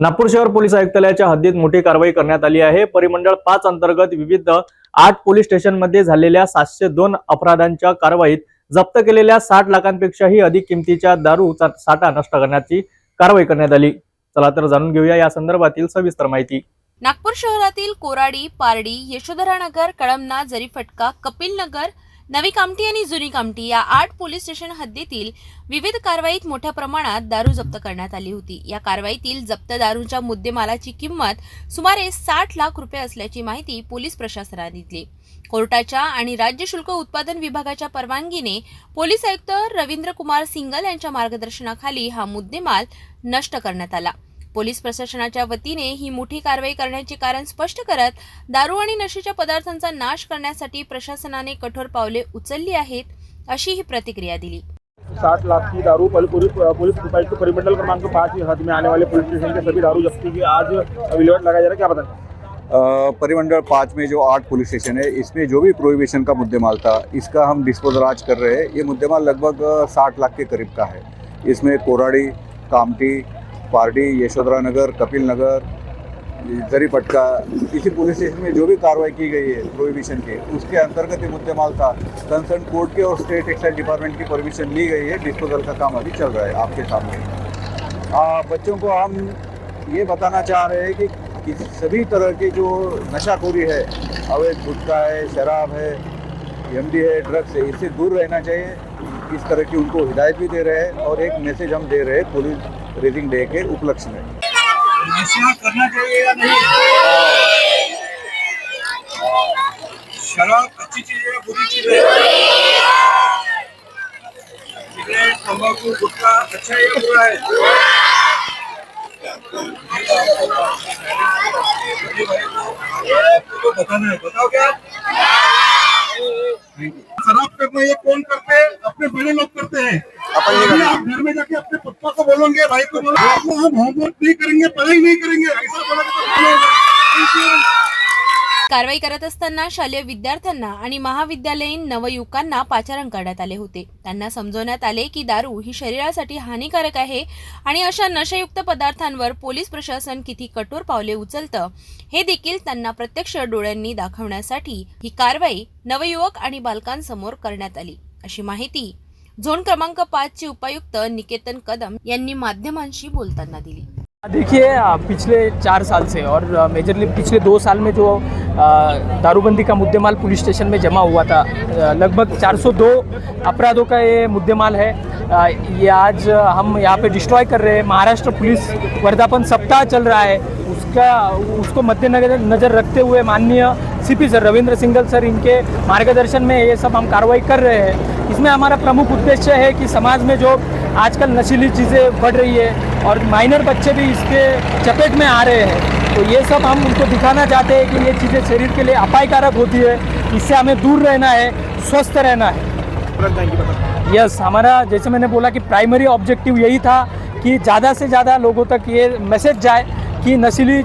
नागपूर शहर पोलीस आयुक्तालयाच्या हद्दीत मोठी कारवाई करण्यात आली आहे. परिमंडळ पाच अंतर्गत विविध आठ पोलीस स्टेशनमध्ये झालेल्या सातशे दोन अपराधांच्या कारवाईत जप्त केलेल्या साठ लाखांपेक्षाही अधिक किमतीच्या दारूचा साठा नष्ट करण्याची कारवाई करण्यात आली. चला तर जाणून घेऊया या संदर्भातील सविस्तर माहिती. नागपूर शहरातील कोराडी पारडी यशोधरानगर कळमना जरीफटका कपिल नगर नवी कामठी आणि जुनी कामठी या आठ पोलीस स्टेशन हद्दीतील विविध कारवाईत मोठ्या प्रमाणात दारू जप्त करण्यात आली होती. या कारवाईतील जप्त दारूच्या मुद्देमालाची किंमत सुमारे साठ लाख रुपये असल्याची माहिती पोलीस प्रशासनाने दिली. कोर्टाच्या आणि राज्य शुल्क उत्पादन विभागाच्या परवानगीने पोलीस आयुक्त रवींद्र कुमार सिंगल यांच्या मार्गदर्शनाखाली हा मुद्देमाल नष्ट करण्यात आला. पोलीस प्रशासनाच्या वतीने ही मोठी कारवाई करण्याचे कारण स्पष्ट करत दारू आणि नशेच्या पदार्थांचा नाश करण्यासाठी प्रशासनाने कठोर पावले उचलली आहेत अशी ही प्रतिक्रिया दिली. साठ लाख की दारू पल- पुलिस पुलिस उपायुक्त परिमंडल क्रमांक पाँच हद में आने वाले पुलिस स्टेशन के सभी दारू जब्ती की आज विलेवाट लगाया जा रहा है। क्या बताएं? परिमंडल पाँच में जो आठ पुलिस स्टेशन है इसमें जो भी प्रोहिबिशन का मुद्देमाल था इसका हम डिस्पोजल आज कर रहे हैं। ये मुद्देमाल लगभग साठ लाख के करीब का है। इसमें कोराड़ी कामठी पारडी यशोधरा नगर कपिल नगर जरीपटका इसी पुलिस स्टेशन में जो भी कार्रवाई की गई है प्रोहिबिशन के उसके अंतर्गत ये मुद्देमाल था। कंसर्न कोर्ट के और स्टेट एक्साइज डिपार्टमेंट की परमिशन ली गई है। डिस्पोजल का काम अभी चल रहा है आपके सामने। आ, बच्चों को हम ये बताना चाह रहे हैं कि, कि सभी तरह की जो नशाखोरी है अवैध गुटखा है शराब है एमडी है ड्रग्स है इससे दूर रहना चाहिए। इस तरह की उनको हिदायत भी दे रहे हैं और एक मैसेज हम दे रहे हैं पुलिस रेजिंग डे के उपलक्ष्य में। करना चाहिए या नहीं? शराब अच्छी चीज़ है बुरी चीज़ है? सिगरेट तंबाकू गुटखा अच्छा है या बुरा है? आपको बताना है। बताओ क्या? शराब करना ये कौन करते हैं? अपने बड़े लोग करते हैं। अपन घर में जाके अपने पप्पा को बोलोगे भाई को बोलोगे हम होमवर्क नहीं करेंगे पढ़ाई नहीं करेंगे। ऐसा बोला तो कारवाई करत असताना शालेय विद्यार्थ्यांना आणि महाविद्यालयीन नवयुवकांना पाचारण करण्यात आले होते. त्यांना समजवण्यात आले की दारू ही शरीरासाठी हानिकारक आहे आणि अशा नशयुक्त पदार्थांवर पोलीस प्रशासन किती कठोर पावले उचलतं हे देखील त्यांना प्रत्यक्ष डोळ्यांनी दाखवण्यासाठी ही कारवाई नवयुवक आणि बालकांसमोर करण्यात आली. अशी माहिती झोन क्रमांक पाच चे उपायुक्त निकेतन कदम यांनी माध्यमांशी बोलताना दिली. देखिए पिछले चार साल से और मेजरली पिछले दो साल में जो दारूबंदी का मुद्देमाल पुलिस स्टेशन में जमा हुआ था लगभग 402 अपराधों का ये मुद्देमाल है। ये आज हम यहाँ पे डिस्ट्रॉय कर रहे हैं। महाराष्ट्र पुलिस वर्धापन सप्ताह चल रहा है। उसका उसको मद्देनजर नज़र रखते हुए माननीय CP sir, Ravindra Singal sir, इनके मार्गदर्शन में ये सब हम कार्रवाई कर रहे हैं। इसमें हमारा प्रमुख उद्देश्य है कि समाज में जो आजकल नशीली चीज़ें बढ़ रही है और माइनर बच्चे भी इसके चपेट में आ रहे हैं तो ये सब हम उनको दिखाना चाहते हैं कि ये चीज़ें शरीर के लिए अपायकारक होती है। इससे हमें दूर रहना है, स्वस्थ रहना है। यस हमारा, जैसे मैंने बोला कि प्राइमरी ऑब्जेक्टिव यही था कि ज़्यादा से ज़्यादा लोगों तक ये मैसेज जाए। कि नशीली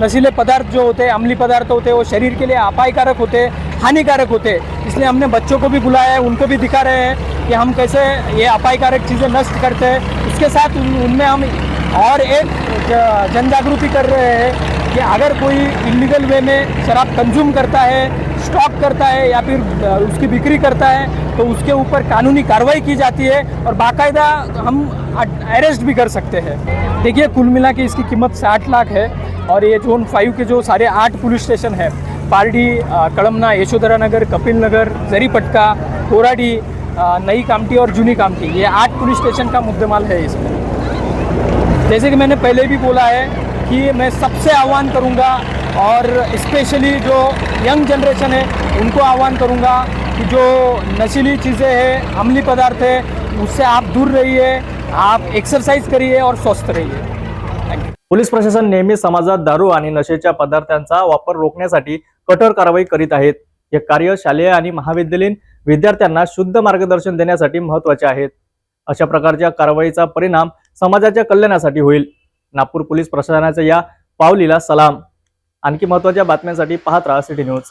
नशीले पदार्थ जो होते हैं अमली पदार्थ होते हैं वो शरीर के लिए अपायकारक होते, हानिकारक होते। इसलिए हमने बच्चों को भी बुलाया है, उनको भी दिखा रहे हैं कि हम कैसे ये अपायकारक चीज़ें नष्ट करते हैं। इसके साथ उनमें हम और एक जन कर रहे हैं कि अगर कोई इलीगल वे में शराब कंज्यूम करता है स्टॉक करता है या फिर उसकी बिक्री करता है तो उसके ऊपर कानूनी कार्रवाई की जाती है और बाकायदा हम अरेस्ट भी कर सकते हैं। देखिए, कुल मिला के इसकी कीमत साठ लाख है और ये जोन फाइव के जो सारे आठ पुलिस स्टेशन है, पारडी कड़मना, यशोधरा नगर, कपिल नगर, जरीपटका, कोराडी नई कामटी और जूनी कामटी, ये आठ पुलिस स्टेशन का मुद्देमाल है इसमें। जैसे कि मैंने पहले भी बोला है कि मैं सबसे आह्वान करूँगा और स्पेशली जो यंग जनरेशन है उनको आह्वान करूंगा कि जो नशीली चीज़ें हैं अमली पदार्थ है उससे आप दूर रहिए आप एक्सरसाइज करिए और स्वस्थ रहिए। पोलीस प्रशासन नेहमी समाजात दारू आणि नशेच्या पदार्थांचा वापर रोखण्यासाठी कठोर कारवाई करीत आहेत. हे कार्य शालेय आणि महाविद्यालयीन विद्यार्थ्यांना शुद्ध मार्गदर्शन देण्यासाठी महत्त्वाचे आहेत. अशा प्रकारच्या कारवाईचा परिणाम समाजाच्या कल्याणासाठी होईल. नागपूर पोलीस प्रशासनाच्या या पावलीला सलाम. आणखी महत्त्वाच्या बातम्यांसाठी पाहत राहा सिटी न्यूज.